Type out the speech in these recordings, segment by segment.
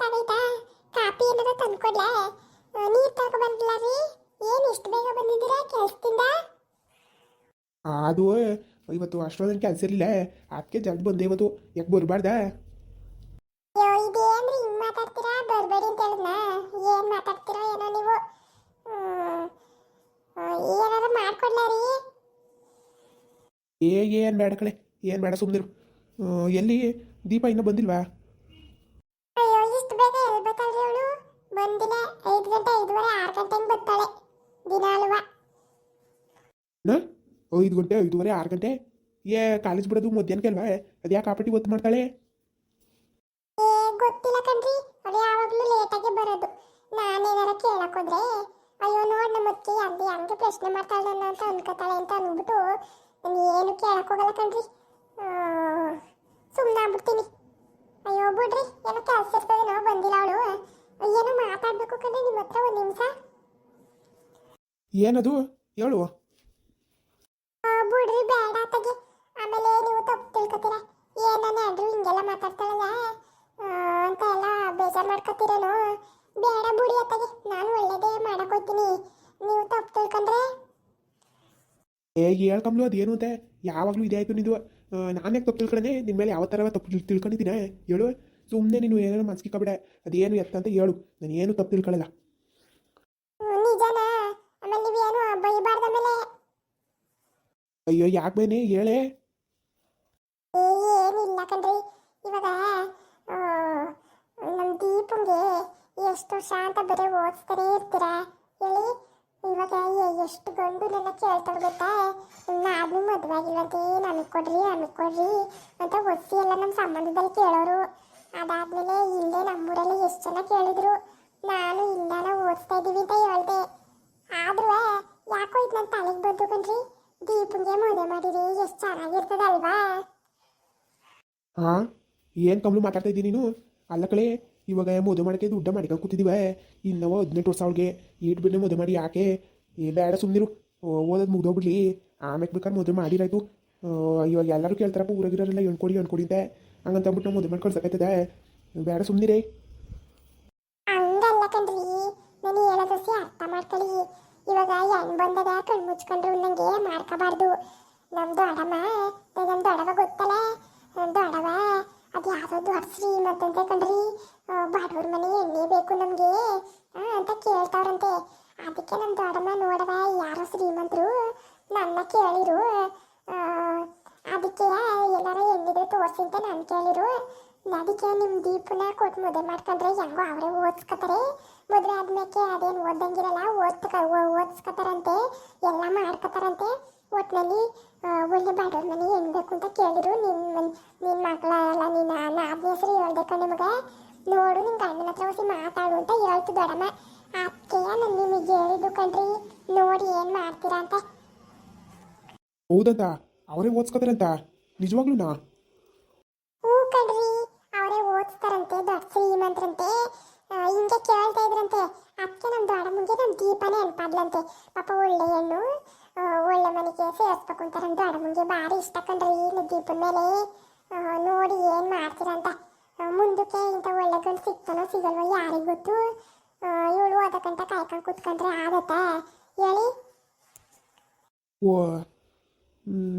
ಹೊತ್ತಾಗೈತಾ copy ಏನಾರ ತಂದ್ಕೊಡ್ಲಾ? ನೀರು ತಗೋ ಬಂದಿಲ್ಲ ರೀ? ಏನು ಇಷ್ಟು ಬೇಗ ಬಂದಿದ್ದೀರಾ ಕೆಲಸದಿಂದ? ಅದು ಇವತ್ತು ಅಷ್ಟೊಂದು ಕೆಲಸ ಇರಲಿಲ್ಲ. ಅದಕ್ಕೆ ಜಲ್ದಿ ಬಂದೆ ಇವತ್ತು. ಯಾಕೆ ಬರಬಾರ್ದ? ಅಯ್ಯೋ ಇದೇನ್ರಿ ಹಿಂಗ್ ಮಾತಾಡ್ತೀರಾ? ಬರ್ಬೇಡಿ ಅಂತ ಹೇಳಿದ್ನ. ಏನ್ ಮಾತಾಡ್ತೀರೋ ಏನೋ ನೀವು. ಏನಾದ್ರು ಮಾಡ್ಕೊಡ್ಲ ರೀ? ಏ ಏನು ಬೇಡ ಕಳೆ ಏನು ಬೇಡ ಸುಮ್ಮನಿರು ಎಲ್ಲಿ ದೀಪ ಇನ್ನೂ ಬಂದಿಲ್ವಾ? ಬಂದಿಲ್ಲ. ಐದು ಗಂಟೆ ಐದುವರೆ ಆರು ಗಂಟೆಗೆ ಬರ್ತಾಳೆ ದಿನಾಲುವ. ನಾ? ಐದು ಗಂಟೆ ಐದುವರೆ ಆರು ಗಂಟೆ? ಏ ಕಾಲೇಜ್ ಬಿಡೋದು ಮಧ್ಯಾಹ್ನಕ್ಕೆ ಅಲ್ವಾ? ಅದು ಯಾಕೆ ಆಪಟ್ಟಿ ಗೊತ್ತು ಮಾಡ್ತಾಳೆ? ಏ ಗೊತ್ತಿಲ್ಲ ಕಣ್ರಿ. ಅವಳು ಯಾವಾಗಲೂ ಲೇಟಾಗಿ ಬರೋದು. ನಾನೇನಾರ ಕೇಳಕ್ ಹೋದ್ರೆ ಅಯ್ಯೋ ನೋಡ್ ನಮ್ಮ ಅಕ್ಕಿ ಅಲ್ಲಿ ಹಂಗೆ ಪ್ರಶ್ನೆ ಮಾಡ್ತಾಳೆ ನನ್ನ ಅಂತ ಅನ್ಕೋತಾಳೆ ಅಂತ ಅಂದ್ಬಿಟ್ಟು ನಾನು ಏನು ಕೇಳಕ್ ಹೋಗಲ್ಲ ಕಣ್ರಿ. ಸುಮ್ಮನೆ ಆಗ್ಬಿಡ್ತೀನಿ ಅಯ್ಯೋ ಬಿಡ್ರಿ ಏನೋ ಕೆಲಸ ಇರ್ತದೇನೋ ಬಂದಿಲ್ಲ ಅವಳು ಏನೋ ಮಾತಾಡ್ಬೇಕು ಕಣ್ರಿ ನಿಮ್ಮ ಹತ್ರ ಒಂದು ನಿಮಿಷ ಏನದು? ಹೇಳುವ ಬಿಡ್ರಿ ಬೇಡ ತಗಿ. ಆಮೇಲೆ ನೀವು ತಪ್ಪು ತಿಳ್ಕೊತೀರ. ಏನನ್ನ ಅಂದ್ರು ಹಿಂಗೆಲ್ಲ ಮಾತಾಡ್ತಾಳಲ್ಲ. ಅಂತ ಎಲ್ಲ ಬೇಜಾರು ಮಾಡ್ಕೊತೀರೇನೋ. ಬೇಡ ಬಿಡಿ ಅತ್ತಗೆ. ನಾನು ಒಳ್ಳೇದೇ ಮಾಡಕ್ ಹೋಗ್ತೀನಿ. ನೀವು ತಪ್ಪು ತಿಳ್ಕೊಂಡ್ರೆ? ಏ ಹೇಳ್ಕಂಬ್ಲು ಅದೇನು ಅಂತ? ಯಾವಾಗಲೂ ಇದೇ ಆಯ್ತು ನಿಂದು. ನಾನು ಯಾಕೆ ತಪ್ಪು ತಿಳ್ಕೊಂಡೆ? ನಿನ್ನ ಮೇಲೆ ಯಾವ ಥರ ತಪ್ಪು ತಿಳ್ಕೊಂಡಿದ್ದೀನಿ? ಹೇಳು. ಸುಮ್ಮನೆ ನೀನು ಏನೇನೋ ಮನ್ಸಿಗೆ ಕಬೇಡ ಅದೇನು ಎತ್ತ ಅಂತ ಹೇಳು. ನಾನು ಏನು ತಪ್ಪು ತಿಳ್ಕೊಳ್ಳಲ್ಲ ನಿಜನಾ? ಆಮೇಲೆ ನೀವೇನು ಬೈಬಾರ್ದ ಮೇಲೆ? ಅಯ್ಯೋ ಯಾಕೆ ಬೇನೆ ಹೇಳೆ. ಏ, ಏನಿಲ್ಲ ಕಣ್ರಿ. ಇವಾಗ ಆ, ನಮ್ ದೀಪಂಗೆ ಎಷ್ಟು ವರ್ಷ ಅಂತ ಬರೀ ಓದಿಸ್ತಾನೆ ಇರ್ತೀರ? ಹೇಳಿ. ಇವಾಗ ಎ- ಎಷ್ಟು ಗಂಡು ನನ್ನ ಕೇಳ್ತಾರೆ ಗೊತ್ತಾ? ನಾನು ಮದುವೆ ಆಗಿಲ್ವಂತೆ ನಮಗೆ ಕೊಡ್ರಿ ನಮಗೆ ಕೊಡ್ರಿ ಅಂತ ಒತ್ತಿ ಎಲ್ಲ ನಮ್ಮ ಸಂಬಂಧದಲ್ಲಿ ಕೇಳೋರು. ಅದಾದ್ಮೇಲೆ ಇಲ್ಲೇ ನಮ್ಮೂರಲ್ಲಿ ಎಷ್ಟು ಜನ ಕೇಳಿದ್ರು. ನಾನು ಇಲ್ಲಾನ ಓದಿಸ್ತಾ ಇದ್ದೀವಿ ಅಂತ ಹೇಳ್ದೆ. ಆದ್ರೂ ಯಾಕೋ ಇದು ನನ್ನ ತಲೆಗೆ ಬಂತು ಕಣ್ರಿ? ದೀಪಂಗೆ ಮದುವೆ ಮಾಡಿರಿ, ಎಷ್ಟು ಚೆನ್ನಾಗಿರ್ತದಲ್ವಾ? ಹಾ? ಏನು ಕಮ್ಲು ಮಾತಾಡ್ತಾ ಇದ್ದೀನಿ ನೀನು? ಅಲ್ಲ ಕಳೆ ಇವಾಗ ಮದುವೆ ಮಾಡೋಕ್ಕೆ ದುಡ್ಡ ಮಾಡ್ಕೊಂಡು ಕೂತಿದ್ದೀವ ಇನ್ನವ ಹದಿನೆಂಟು ವರ್ಷ ಅವಳಿಗೆ. ಈಟ್ ಬಿಡ್ನೆ ಮದುವೆ ಮಾಡಿ ಯಾಕೆ? ಏ, ಬೇಡ ಸುಮ್ಮನಿರು ಓದೋದು ಮುಗ್ದೋಗ್ಬಿಡ್ಲಿ. ಆಮೇಲೆ ಬೇಕಾದ್ರೆ ಮದುವೆ ಮಾಡಿರಾಯ್ತು. ಇವಾಗ ಎಲ್ಲರೂ ಕೇಳ್ತಾರಪ್ಪ, ಊರಾಗಿರೋರೆಲ್ಲ ಎಣ್ಕೊಡಿ ಎಣ್ಕೊಡಿ ಅಂತ. ಹಂಗಂತ ಅಂದ್ಬಿಟ್ಟು ನಾವು ಮದುವೆ ಮಾಡಿ ಕಳ್ಸಕೈತದೆ ಬೇಡ ಸುಮ್ಮನಿರೇ ಹಂಗಲ್ಲ ಕಣ್ರಿ ನಾನು ಹೇಳೋದಕ್ಕೆ ಅರ್ಥ ಮಾಡ್ಕೊಳ್ಳಿ ಇವಾಗ ಹೆಣ್ ಬಂದದ ಕಣ್ ಮುಚ್ಕೊಂಡ್ರು ನಂಗೆ ಮಾಡ್ಕೋಬಾರ್ದು. ನಮ್ದು ಅಡಮ ನಮ್ದು ಅಡವ ಗೊತ್ತಲ್ಲ? ನಮ್ದು ಅಡವ ಅದು ಯಾವ್ದೋ ಹರ್ಸ್ರಿ ಶ್ರೀಮಂತಂತೆ ಕಣ್ರಿ. ಬಡವ್ರ ಮನೆ ಎಣ್ಣೆ ಬೇಕು ನಮ್ಗೆ ಅಂತ ಕೇಳ್ತಾವ್ರಂತೆ. ಅದಕ್ಕೆ ನಮ್ದು ಅಡಮ ನೋಡವ, ಯಾರೋ ಶ್ರೀಮಂತರು ನನ್ನ ಕೇಳಿರು. ಅದಕ್ಕೆ ಎಲ್ಲಾರ ಎಣ್ಣಿದ್ರೆ ತೋರ್ಸಿ ಅಂತ ನಾನು ಕೇಳಿರು. ಅದಕ್ಕೆ ನಿಮ್ಮ ದೀಪನ ಕೊಟ್ಟು ಮದುವೆ ಮಾಡ್ಕೊಂಡ್ರೆ ಹೆಂಗೋ ಅವರೇ ಓದಿಸ್ಕೊತಾರೆ. ಮದುವೆ ಆದ್ಮೇಲೆ ಅದೇನು ಓದಂಗಿರಲ್ಲ ಓದ್ಕ ಓದಿಸ್ಕೊತಾರಂತೆ, ಎಲ್ಲ ಮಾಡ್ಕೊತಾರಂತೆ. ಒಟ್ಟಿನಲ್ಲಿ ಒಳ್ಳೆ ಬಡವ್ರ ಮನೆ ಹೆಂಗ್ ಬೇಕು ಅಂತ ಕೇಳಿದ್ರು. ನಿನ್ನ ನಿನ್ನ ಮಕ್ಕಳ ಎಲ್ಲ ನಿನ್ನ ನಾದ್ನ ಹೆಸರು ಹೇಳ್ಬೇಕು ನಿಮಗೆ. ನೋಡು ನಿನ್ನ ಗಂಡನ ಹತ್ರ ಹೋಗಿ ಮಾತಾಡು ಅಂತ ಹೇಳ್ತು ದೊಡಮ್ಮ ಅದಕ್ಕೆ ನಾನು ನಿಮಗೆ ಹೇಳಿದ್ದು ಕಣ್ರಿ, ನೋಡಿ ಏನು ಮಾಡ್ತೀರಾ ಅಂತ. ಹೌದಂತ ಅವರೇ ಓದ್ಸ್ಕೊತಾರಂತ. ನಿಜವಾಗ್ಲೂ ನಾ ಹ್ಞೂ ಕಣ್ರಿ ಅವರೇ ಓದಿಸ್ತಾರಂತೆ ದೊಡ್ಡ ಶ್ರೀಮಂತರಂತೆ ಆ, ಹಿಂಗೆ ಕೇಳ್ತಾ ಇದ್ರಂತೆ ಅದಕ್ಕೆ ನಮ್ಮ ದೊಡ್ಡಮ್ಮಂಗೆ ನಮ್ಮ ನೆನಪಾದ್ಲಂತೆ ಪಾಪ ಒಳ್ಳೆ ಹೆಣ್ಣು ಒಳ್ಳೆ ಮನೆಗೆ ಸೇರಿಸ್ಬೇಕು ಅಂತ ನಮ್ಮ ದೊಡ್ಡಮ್ಮಂಗೆ ಭಾರಿ ಇಷ್ಟ ಕಂಡ್ರಿ ನಮ್ಮ ದೀಪದ ಮೇಲೆ. ನೋಡಿ ಏನು ಮಾಡ್ತೀರಂತ ಮುಂದಕ್ಕೆ ಇಂಥ ಒಳ್ಳೆ ಗಂಡು ಸಿಗ್ತಾನೋ ಸಿಗಲ್ವೋ ಯಾರಿಗೆ ಗೊತ್ತು? ಇವಳು ಓದಕ್ಕಂತ ಕಾಯ್ಕೊಂಡು ಕೂತ್ಕೊಂಡ್ರೆ ಆಗತ್ತಾ? ಹೇಳಿ. ಓ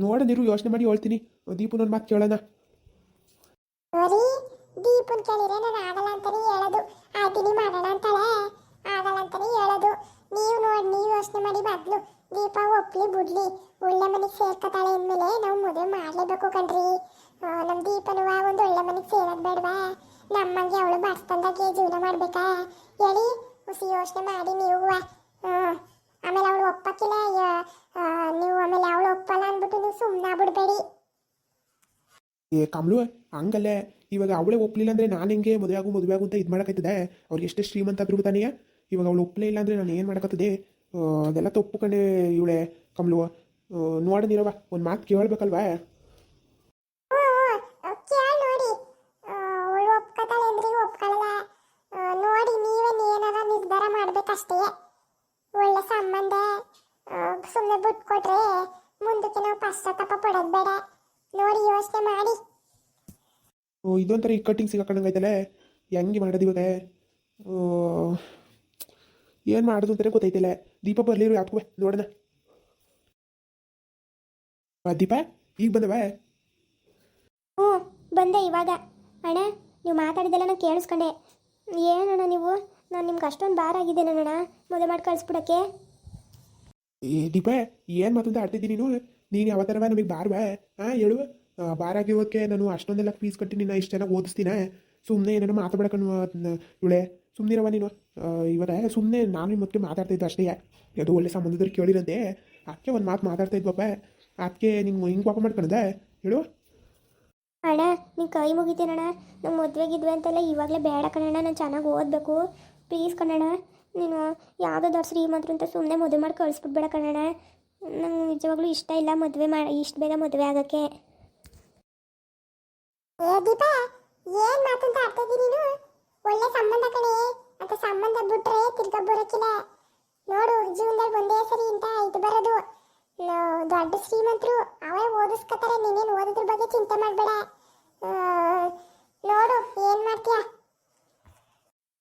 ನೋಡೋದಿರು ಯೋಚನೆ ಮಾಡಿ ಹೇಳ್ತೀನಿ. ದೀಪನ ಮಾತು ಕೇಳೋಣ. ಬರೀ ದೀಪನ್ ಕೇಳಿದ್ರೆ ನಾನು ಆಗಲ್ಲ ಅಂತಾನೆ ಹೇಳೋದು. ಆಯ್ತೀನಿ ಮಾಡೋಣ ಅಂತಾಳೆ? ಆಗಲ್ಲ ಅಂತಾನೆ ಹೇಳೋದು. ನೀವು ನೋಡಿ, ನೀವು ಯೋಚನೆ ಮಾಡಿ ಬದ್ಲು. ದೀಪ, ಒಪ್ಲಿ, ಬಿಡ್ಲಿ. ಒಳ್ಳೆ ಮನೆಗೆ ಸೇರ್ಕೊತಾಳೆ ಅಂದಮೇಲೆ ನಾವು ಮದುವೆ ಮಾಡಲೇಬೇಕು ಕಣ್ರಿ. ನಮ್ಮ ದೀಪನುವ ಒಂದು ಒಳ್ಳೆ ಮನೆಗೆ ಸೇರೋದು ಬೇಡವಾ? ನಮ್ಮಂಗೆ ಅವಳು ಬರ್ತಂದಾಗೆ ಜೀವನ ಮಾಡಬೇಕಾ? ಹೇಳಿ ಹುಸಿ ಯೋಚನೆ ಮಾಡಿ ನೀವು. ಆಮೇಲೆ ಅವಳು ಒಪ್ಪಕ್ಕಿಲ್ಲ. ನೀವು ಆಮೇಲೆ ಅವಳು ಒಪ್ಪಲ್ಲ ಅಂದ್ಬಿಟ್ಟು ನೀವು ಸುಮ್ಮನೆ ಬಿಡಬೇಡಿ ಏ, ಕಮಲು, ಹಂಗಲ್ಲೇ. ಇವಾಗ ಅವಳೇ ಒಪ್ಪಲಿಲ್ಲ ಅಂದ್ರೆ ನಾನು ಹೆಂಗೆ ಮದುವೆ ಆಗು ಮದುವೆ ಆಗು ಅಂತ ಇದು ಮಾಡೋಕ್ಕೈತದೆ ಅವ್ರಿಗೆ ಎಷ್ಟೇ ಶ್ರೀಮಂತ ಆದ್ರೂ ತಾನೆಯಾ ಇವಾಗ ಅವಳು ಒಪ್ಪಲೇ ಇಲ್ಲ ಅಂದರೆ ನಾನು ಏನು ಮಾಡೋಕ್ಕತ್ತದೆ ಅದೆಲ್ಲ ತಪ್ಪುಕೊಂಡೆ ಇವಳೆ ಕಮಲು. ನೋಡದಿರವ ಒಂದು ಮಾತು ಕೇಳಬೇಕಲ್ವಾ? ಮಾಡ್ಬೇಕಷ್ಟೇ. ಒಳ್ಳೆ ಸಂಬಂಧ. ಸುಮ್ಮನೆ ಬಿಟ್ಕೊಟ್ರೆ ಮುಂದಕ್ಕೆ ನಾವು ಪಶ್ಚಾತ್ತಾಪ ಪಡೋದು ಬೇಡ. ನೋಡಿ ಯೋಚನೆ ಮಾಡಿ. ಓ, ಇದೊಂಥರ ಈ ಕಟ್ಟಿಂಗ್ ಸಿಗಾಕೊಂಡಂಗೈತಲ್ಲ ಹೆಂಗೆ ಮಾಡೋದು ಇವಾಗ? ಏನು ಮಾಡೋದು ಅಂತಲೇ ಗೊತ್ತೈತಿಲ್ಲ ದೀಪ ಬರಲಿರು ಯಾಕೆ ನೋಡೋಣ. ದೀಪ ಈಗ ಬಂದವ? ಹ್ಞೂ ಬಂದೆ ಇವಾಗ. ಅಣ್ಣ ನೀವು ಮಾತಾಡಿದೆಲ್ಲ ನಾನು ಕೇಳಿಸ್ಕೊಂಡೆ. ಏನಣ್ಣ ನೀವು? ನಾನು ನಿಮ್ಗೆ ಅಷ್ಟೊಂದು ಭಾರ ಆಗಿದ್ದೇನಣ್ಣ ಮದುವೆ ಮಾಡಿ ಕಳಿಸ್ಬಿಡಕ್ಕೆ. ಏ ದೀಪ ಏನು ಮಾತಂತ ಆಡ್ತಿದ್ದೀನಿ ನೀನು? ನೀನು ಯಾವತ್ತರವ ನಮಗೆ ಬಾರ್ವ ಹಾಂ ಹೇಳು. ಆ, ಬಾರ್ ಆಗಿರೋದಕ್ಕೆ ನಾನು ಅಷ್ಟೊಂದೆಲ್ಲ ಫೀಸ್ ಕಟ್ಟಿ ನಿನ್ನ ಇಷ್ಟು ಚೆನ್ನಾಗಿ ಓದಿಸ್ತೀನ? ಸುಮ್ಮನೆ ಏನೇನೋ ಮಾತಾಡ್ಕೊಂಡು ಇವಳೆ. ಸುಮ್ಮನಿರವ ನೀನು. ಆ, ಇವಾಗ ಸುಮ್ಮನೆ ನಾನು ಮತ್ತೆ ಮಾತಾಡ್ತಾ ಇದ್ದೆ ಅಷ್ಟೇ. ಅದು ಒಳ್ಳೆ ಸಂಬಂಧದಲ್ಲಿ ಕೇಳಿರಂತೆ. ಅದಕ್ಕೆ ಒಂದು ಮಾತು ಮಾತಾಡ್ತಾ ಇದ್ವಪ್ಪ. ಅದಕ್ಕೆ ನಿಂಗೆ ಹಿಂಗೆ ಪಾಪ ಮಾಡ್ಕೊಂಡೆ ಹೇಳು. ಅಣ್ಣ ನೀನು ಕೈ ಮುಗಿತೀನಣ್ಣ? ನಮ್ಮ ಮದುವೆಗಿದ್ವಿ ಅಂತೆಲ್ಲ ಇವಾಗಲೇ ಬೇಡ ಕಣಣ್ಣ. ನಾನು ಚೆನ್ನಾಗಿ ಓದಬೇಕು. ಪ್ಲೀಸ್ ಕಣಣ್ಣ. ನೀನು ಯಾವುದೋ ದೊಡ್ಡ ಮಾತ್ರ ಅಂತ ಸುಮ್ಮನೆ ಮದುವೆ ಮಾಡಿ ಕಳಿಸ್ಬಿಡ್ಬೇಡ ಕಣಣ್ಣ. ನಂಗೆ ನಿಜವಾಗ್ಲೂ ಇಷ್ಟ ಇಲ್ಲ ಮದುವೆ ಮಾಡಿ ಇಷ್ಟು ಬೇಗ ಮದುವೆ ಆಗೋಕ್ಕೆ ಏ ದೀಪ ಏನ್ ಮಾತಂತ ಆಡ್ತಾ ನೀನು ಒಳ್ಳೆ ಸಂಬಂಧ ಕಣೆ ಅಂತ ಸಂಬಂಧ ಬಿಟ್ರೆ ತಿರ್ಗಾ ಬರೋಕಿಲ್ಲ ನೋಡು ಜೀವನದಲ್ಲಿ ಒಂದೇ ಸರಿ ಅಂತ ಇದು ಬರೋದು. ದೊಡ್ಡ ಶ್ರೀಮಂತರು ಅವೇ ಓದಿಸ್ಕೊತಾರೆ ನೀನೇನು ಓದೋದ್ರ ಬಗ್ಗೆ ಚಿಂತೆ ಮಾಡಬೇಡ. ನೋಡು ಏನು ಮಾಡ್ತೀಯ?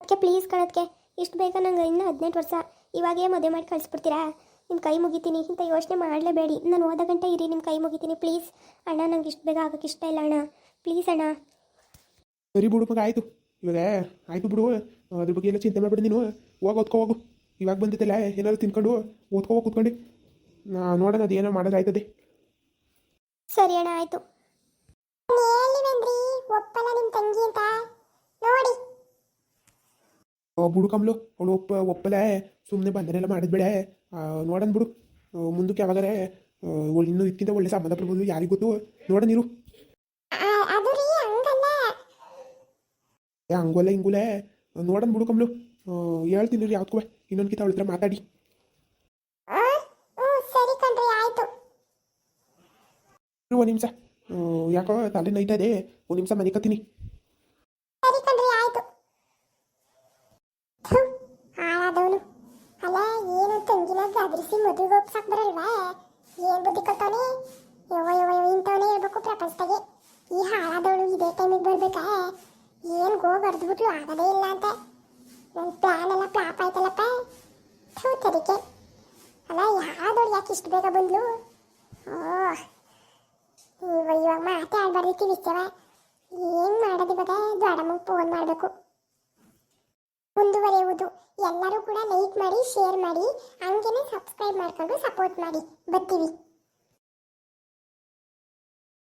ಅದಕ್ಕೆ ಪ್ಲೀಸ್ ಕಣಕ್ಕೆ ಇಷ್ಟು ಬೇಗ ನಂಗೆ ಇನ್ನೂ ಹದಿನೆಂಟು ವರ್ಷ. ಇವಾಗೇ ಮದುವೆ ಮಾಡಿ ಕಳಿಸ್ಬಿಡ್ತೀರಾ? ನಿಮ್ಮ ಕೈ ಮುಗಿತೀನಿ ಇಂಥ ಯೋಚನೆ ಮಾಡಲೇಬೇಡಿ ನಾನು ಓದೋ ಗಂಟೆ ಇರಿ ನಿಮ್ಮ ಕೈ ಮುಗಿತೀನಿ ಪ್ಲೀಸ್ ಅಣ್ಣ ನಂಗೆ ಇಷ್ಟು ಬೇಗ ಆಗೋಕ್ಕೆ ಇಷ್ಟ ಇಲ್ಲ ಅಣ್ಣ. ಪ್ಲೀಸ್ ಅಣ್ಣ. ಸರಿ ಬಿಡು ಮಗ ಆಯಿತು. ಇವಾಗ ಆಯಿತು ಬಿಡು. ಅದ್ರ ಬಗ್ಗೆ ಎಲ್ಲ ಚಿಂತೆ ಮಾಡಬೇಡಿ ನೀನು. ಹೋಗಿ ಓದ್ಕೋ ಹೋಗು. ಇವಾಗ ಬಂದಿದ್ದಲ್ಲ ಏನಾದ್ರು ತಿನ್ಕೊಂಡು ಓದ್ಕೋವಾಗ ಕೂತ್ಕೊಂಡು. ನಾ ನೋಡೋಣ ಅದು ಏನೋ ಮಾಡೋದು ಆಯ್ತದೆ. ಸರಿ ಅಣ್ಣ ಆಯಿತು. ಒಪ್ಪಲ್ಲ ತಂಗಿ ಅಂತ. ನೋಡಿ. ಬಿಡು ಕಮ್ಲು. ಅವಳು ಒಪ್ಪ ಒಪ್ಪಲೆ ಸುಮ್ಮನೆ ಬಂದನೆಲ್ಲ ಮಾಡಿದ್ಬೇಡ ನೋಡೋಣ ಬಿಡು. ಮುಂದಕ್ಕೆ ಯಾವಾಗಾರೆ ಇನ್ನು ಇದಕ್ಕಿಂತ ಒಳ್ಳೆ ಸಂಬಂಧ ಬರ್ಬೋದು ಯಾರಿಗೂ ಗೊತ್ತು? ನೋಡ ನೀರು ಹಂಗಲ್ಲ. ಹಿಂಗೋಲೆ ನೋಡೋಣ ಬಿಡು ಕಮ್ಲು ಆ, ಹೇಳ್ತೀನಿ ರೀ ಯಾವ್ದಕ್ಕೂ ಇನ್ನೊಂದು ಕಿತ ಅವಳ ಹತ್ರ ಮಾತಾಡಿ. ಒಂದು ನಿಮಿಷ. ಯಾಕೋ ತಲೆ ನೈತಾ ಇದೆ. ಒಂದು ನಿಮಿಷ ಮನೆ ಕತ್ತೀನಿ ಗದರಿಸಿ ಮದುವೆಗೆ ಒಪ್ಸಕ್ ಬರಲ್ವಾ? ಏನ್ ಬುದ್ಧಿ ಕಲ್ತಾನೆ ಯವ ಯವ ಯವ ಇಂಥವನೇ ಪ್ರಪಂಚದಾಗೆ. ಈ ಹಾಳಾದವಳು ಇದೇ ಟೈಮಿಗೆ ಬರ್ಬೇಕಾ? ಏನ್ ಗೋ ಬರ್ದ್ಬಿಟ್ಲು ಆಗದೇ ಇಲ್ಲ ಅಂತ ನನ್ನ ಪ್ಲಾನ್ ಎಲ್ಲ ಫ್ಲಾಪ್ ಆಯ್ತಲ್ಲಪ್ಪ ತಡಿಕೆ ಅಲ್ಲ ಯಾವ್ದವಳು ಯಾಕೆ ಇಷ್ಟು ಬೇಗ ಬಂದ್ಲು? ಓ ಇವ ಇವಾಗ ಮಾತಾಡ್ಬಾರ್ದಿತ್ತು ವಿಷಯವ ಏನು ಮಾಡೋದು ಇವಾಗ? ದೊಡ್ಡಮ್ಮಗೆ ಫೋನ್ ಮಾಡಬೇಕು. ಮುಂದುವರಿಯುವುದು. ಎಲ್ಲರೂ ಕೂಡ ಲೈಕ್ ಮಾಡಿ ಶೇರ್ ಮಾಡಿ, ಹಂಗೇನೆ ಸಬ್ಸ್ಕ್ರೈಬ್ ಮಾಡ್ಕೊಂಡು ಸಪೋರ್ಟ್ ಮಾಡಿ. ಬರ್ತೀವಿ.